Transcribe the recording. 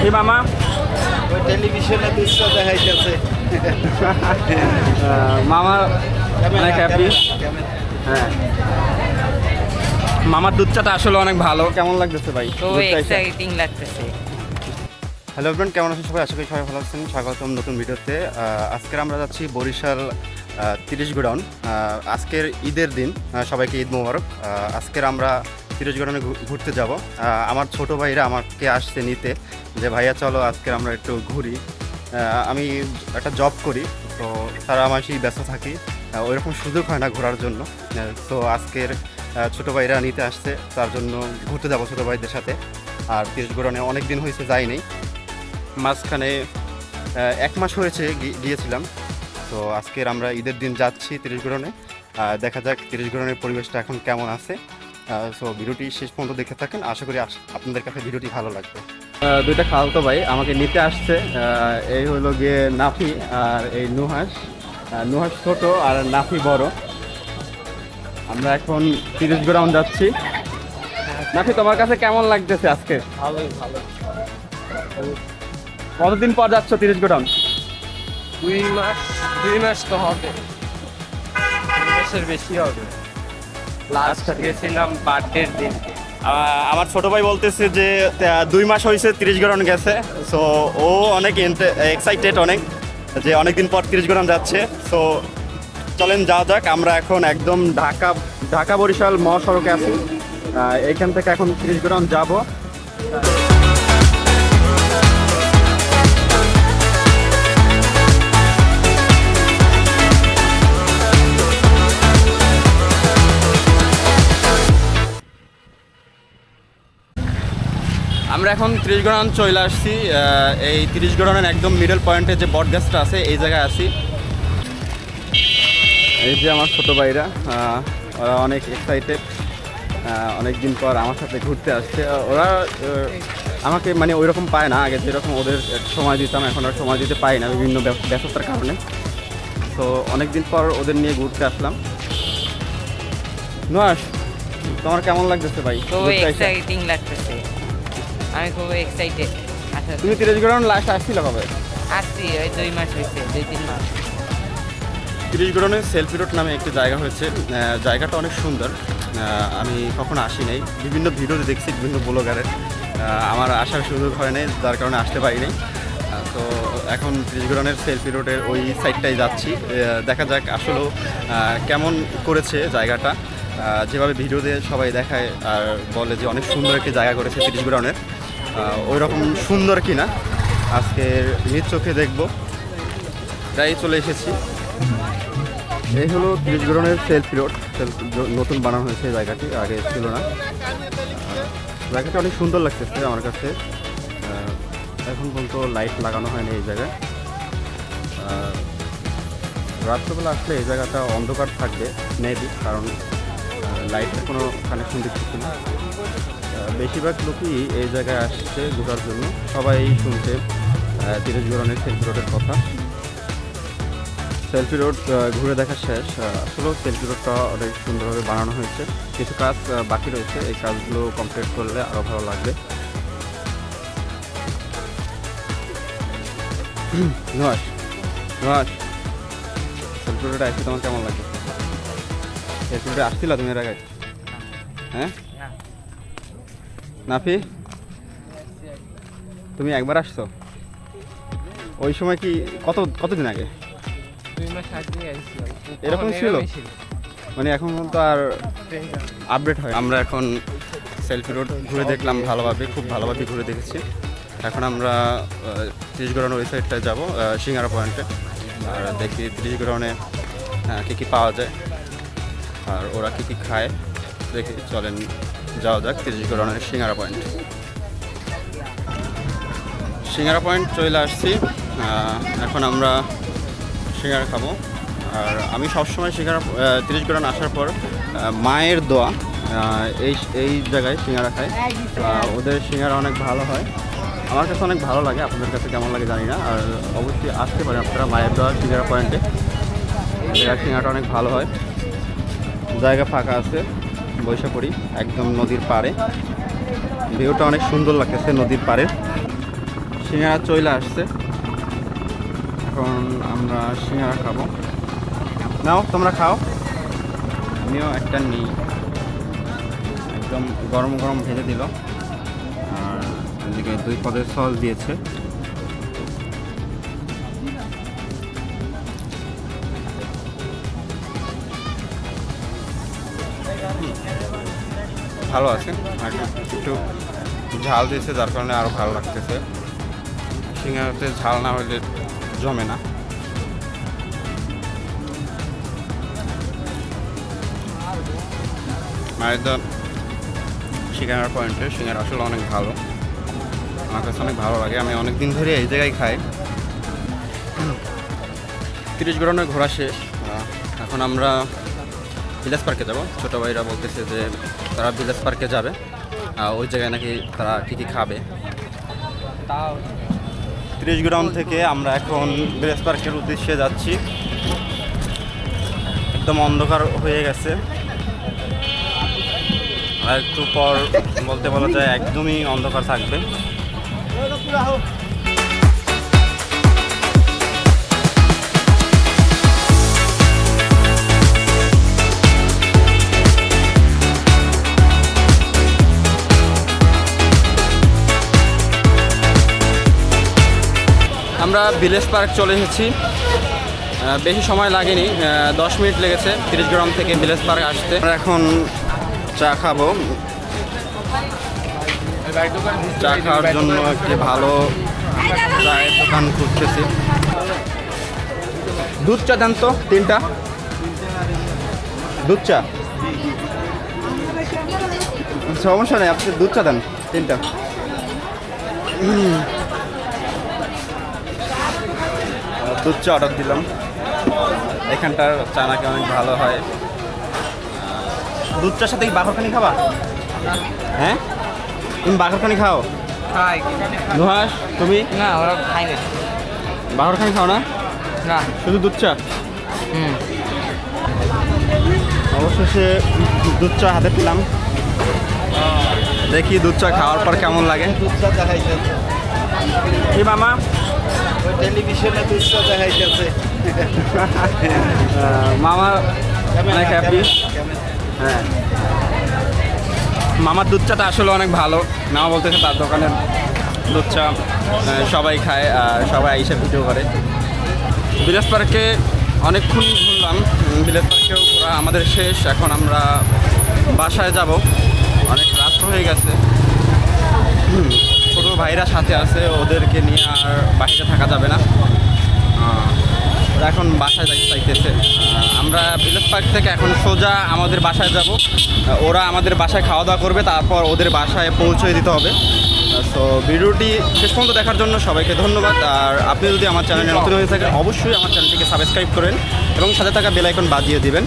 কি মামা? ওই টেলিভিশনে দৃশ্য দেখাইতেছে। মামা অনেক হ্যাপি হ্যাঁ। মামার দুধ চাটা আসলে অনেক ভালো। কেমন লাগতেছে ভাই? খুবই এক্সাইটিং লাগতেছে। হ্যালো ফ্রেন্ড কেমন আছেন সবাই? আশা করি সবাই ভালো আছেন। স্বাগতম নতুন ভিডিওতে। আজকের আমরা যাচ্ছি বরিশাল তিরিশ গোডাউন। আজকের ঈদের দিন। সবাইকে ঈদ মোবারক। আজকের আমরা ঘু- ঘুরতে যাব। আমার ছোট ভাইরা আমাকে আসছে নিতে যে, ভাইয়া, চলো আজকে আমরা একটু ঘুরি। আমি একটা জব করি, তো সারা সেই ব্যস্ত থাকি। ওইরকম সুযোগ হয় না ঘোরার জন্য। তো আজকের ছোট ভাইরা নিতে আসছে, তার জন্য ঘুরতে যাব ছোটো ভাইদের সাথে। আর তিরিশ গোডাউনে অনেক দিন হয়েছে যাই নেই। মাঝখানে এক মাস হয়েছে গিয়েছিলাম। তো আজকের আমরা ঈদের দিন যাচ্ছি তিরিশ গ্রহণে দেখা যাক তিরিশ গ্রহণের পরিবেশটা এখন কেমন আছে। সো ভিডিওটি শেষ পর্যন্ত দেখে থাকেন। আশা করি আস- আপনাদের কাছে ভিডিওটি ভালো লাগবে। দুইটা খালতো ভাই আমাকে নিতে আসছে। এই হলো গিয়ে নাফি আর এই নুহাস নুহাস ছোট আর নাফি বড়। আমরা এখন তিরিশ গ্রাউন্ড যাচ্ছি। নাফি তোমার কাছে কেমন লাগতেছে আজকে? ভালোই ভালো। কতদিন পর যাচ্ছ তিরিশ গ্রাউন্ড দুই মাস দুই মাস তো হবে। বেশি হবে। লাস্ট গেছিলাম বার্থডের দিন। আমার ছোট ভাই বলতেছে যে দুই মাস হয়েছে তিরিশ গ্রাম গেছে। সো ও অনেক এক্সাইটেড অনেক যে অনেকদিন পর তিরিশ গ্রাম যাচ্ছে। সো চলেন যা যাক আমরা এখন একদম ঢাকা ঢাকা বরিশাল মহাসড়কে আছি। এখান থেকে এখন তিরিশ গ্রাম যাব। আমরা এখন ত্রিশ গড়ান চলে আসছি এই তিরিশ গড়ানের একদম মিডল পয়েন্টে যে বট গাছটা আছে এই জায়গায় আছি। এই যে আমার ছোট ভাইরা ওরা অনেক এক্সাইটেড অনেক দিন পর আমার সাথে ঘুরতে আসছে। ওরা আমাকে মানে ওই রকম পায় না আগে যেরকম ওদের সময় দিতাম এখন আর সময় দিতে পাই না বিভিন্ন ব্যস- ব্যস্ততার কারণে। তো অনেক দিন পর ওদের নিয়ে ঘুরতে আসলাম। নুয়াস তোমার কেমন লাগতেছে ভাই? এক্সাইটিং লাগতেছে। আমি খুবই এক্সাইটেড আচ্ছা তুমি তিরিশ গ্রাউন্ড লাস্ট আসছিল কবে? আসছি ওই দুই মাস হয়েছে দুই তিন মাস। তিরিশ গ্রাউন্ডে সেলফি রোড নামে একটি জায়গা হয়েছে। জায়গাটা অনেক সুন্দর। আমি কখনো আসি নাই। বিভিন্ন ভিডিওতে দেখছি বিভিন্ন ব্লগারের আমার আসার সুযোগ হয় নাই যার কারণে আসতে পারি নাই। তো এখন তিরিশ গ্রাউন্ডের সেলফি রোডের ওই সাইডটাই যাচ্ছি। দেখা যাক আসলেও কেমন করেছে জায়গাটা। যেভাবে ভিডিওতে সবাই দেখায় আর বলে যে অনেক সুন্দর একটি জায়গা করেছে তিরিশ গ্রাউন্ডের ওই রকম সুন্দর কিনা আজকে নিজ চোখে দেখব। তাই চলে এসেছি। এই হলো তিরিশ গ্রাউন্ডের সেলফি রোড নতুন বানানো হয়েছে জায়গাটি, আগে ছিল না। জায়গাটা অনেক সুন্দর লাগতেছে আমার কাছে। এখন পর্যন্ত লাইট লাগানো হয়নি এই জায়গায়। রাত্রবেলা আসলে এই জায়গাটা অন্ধকার থাকবে মেবি কারণ লাইটের কোনো কানেকশন দেখতেছি না। বেশিরভাগ লোকই এই জায়গায় আসছে ঘোরার জন্য। সবাই শুনছে তিরিশ গ্রাউন্ডের সেলফি রোডের কথা। সেলফি রোড ঘুরে দেখা শেষ। আসলেও সেলফি রোডটা অনেক সুন্দরভাবে বানানো হয়েছে। কিছু কাজ বাকি রয়েছে। এই কাজগুলো কমপ্লিট করলে আরও ভালো লাগবে। নয় নয় সেলফি রোডে আসতে তোমার কেমন লাগে রোডে আসছিল তুমি এর আগে? হ্যাঁ? নাফি? তুমি একবার আসছো? ওই সময় কি কত কতদিন আগে? এরকম ছিল? মানে এখন তো আর আপডেট হয় আমরা এখন সেলফি রোড ঘুরে দেখলাম ভালোভাবে খুব ভালোভাবে ঘুরে দেখেছি। এখন আমরা ত্রিশ গ্রাউন্ড ওই সাইডটায় যাব সিঙ্গারা পয়েন্টে। আর দেখি ত্রিশ গ্রাউন্ডে কী কী পাওয়া যায়। আর ওরা কী কী খায় দেখে চলেন, যাওয়া যাক, ত্রিশ গ্রাউন্ডের সিঙ্গারা পয়েন্ট। সিঙ্গারা পয়েন্ট চলে আসছি। এখন আমরা সিঙ্গারা খাব। আর আমি সবসময় সিঙ্গারা তিরিশ গ্রাম আসার পর মায়ের দোয়া এই এই জায়গায় সিঙ্গারা খাই। ওদের সিঙ্গারা অনেক ভালো হয়। আমার কাছে অনেক ভালো লাগে, আপনাদের কাছে কেমন লাগে জানি না। আর অবশ্যই আসতে পারেন আপনারা মায়ের দোয়া সিঙ্গারা পয়েন্টে। সিঙ্গারাটা অনেক ভালো হয়। জায়গা ফাঁকা আছে, বৈশা পড়ি, একদম নদীর পাড়ে। ভিউটা অনেক সুন্দর লাগতেছে নদীর পাড়ে সিঙ্গারা চলে আসছে। এখন আমরা সিঙ্গারা খাব। নাও, তোমরা খাও। আমিও একটা নিই। একদম গরম গরম ভেজে দিল। আর এদিকে দুই পদের সস দিয়েছে। ভালো আছে, আর একটু ঝাল দিয়েছে, যার কারণে আরও ভালো লাগতেছে। সিঙ্গারাতে ঝাল না হলে জমে না। মায়ের সিঙ্গারার পয়েন্টে, সিঙ্গারা আসলে অনেক ভালো। আমার কাছে অনেক ভালো লাগে। আমি অনেক দিন ধরে এই জায়গায় খাই। তিরিশ গড়নের ঘোরা শেষ। এখন আমরা ভিলেজ পার্কে যাব। ছোটো ভাইরা বলতেছে যে তারা ভিলেজ পার্কে যাবে। ওই জায়গায় নাকি তারা কী কী খাবে? তাও তিরিশ গ্রাউন্ড থেকে আমরা এখন ভিলেজ পার্কের উদ্দেশ্যে যাচ্ছি। একদম অন্ধকার হয়ে গেছে। আর একটু পর বলতে বলা যায় একদমই অন্ধকার থাকবে। ভিলেজ পার্ক চলে এসেছি। বেশি সময় লাগেনি দশ মিনিট লেগেছে তিরিশ গ্রাম থেকে ভিলেজ পার্ক আসতে। আমরা এখন চা খাব। চা খাওয়ার জন্য একটি ভালো চায়ের দোকান খুঁজতেছি। দুধ চা দেন তো, তিনটা। দুধ চা? সমস্যা নেই, আপনি দুধ চা দেন, তিনটা। দুধ চা অর্ডার দিলাম। এখানটার চা নাকি অনেক ভালো হয়। দুধ চার সাথে কি বাঘরখানি খাবা? হ্যাঁ? তুমি বাঘরখানি খাও? খাই। নুহাস তুমি? না ওরা খাই না। বাঘরখানি খাও না? না। শুধু দুধ চা হুম। অবশেষে দুধ চা হাতে পেলাম। দেখি দুধ চা খাওয়ার পর কেমন লাগে। দুধটা দেখাইতেছে কি মামা ওই টেলিভিশনে দুধটা দেখাইতেছে। মামা অনেক হ্যাপি হ্যাঁ। মামার দুধ চাটা আসলে অনেক ভালো। মামা বলতেছে তার দোকানের দুধ চা সবাই খায় আর সবাই আইসা ভিডিও করে। বিলাস পার্কে অনেকক্ষণ ঘুরলাম। বিলাস পার্কেও ঘোরা আমাদের শেষ। এখন আমরা বাসায় যাব। অনেক রাত হয়ে গেছে। ভাইরা সাথে আছে, ওদেরকে নিয়ে আর বাসায় থাকা যাবে না। ওরা এখন বাসায় যাইতে চাইতেছে আমরা ভিলেজ পার্ক থেকে এখন সোজা আমাদের বাসায় যাব। ওরা আমাদের বাসায় খাওয়া দাওয়া করবে, তারপর ওদের বাসায় পৌঁছে দিতে হবে। সো ভিডিওটি শেষ পর্যন্ত দেখার জন্য সবাইকে ধন্যবাদ। আর আপনি যদি আমার চ্যানেলে নতুন হয়ে থাকেন, অবশ্যই আমার চ্যানেলটিকে সাবস্ক্রাইব করেন এবং সাথে থাকা বেল আইকন বাজিয়ে দিবেন।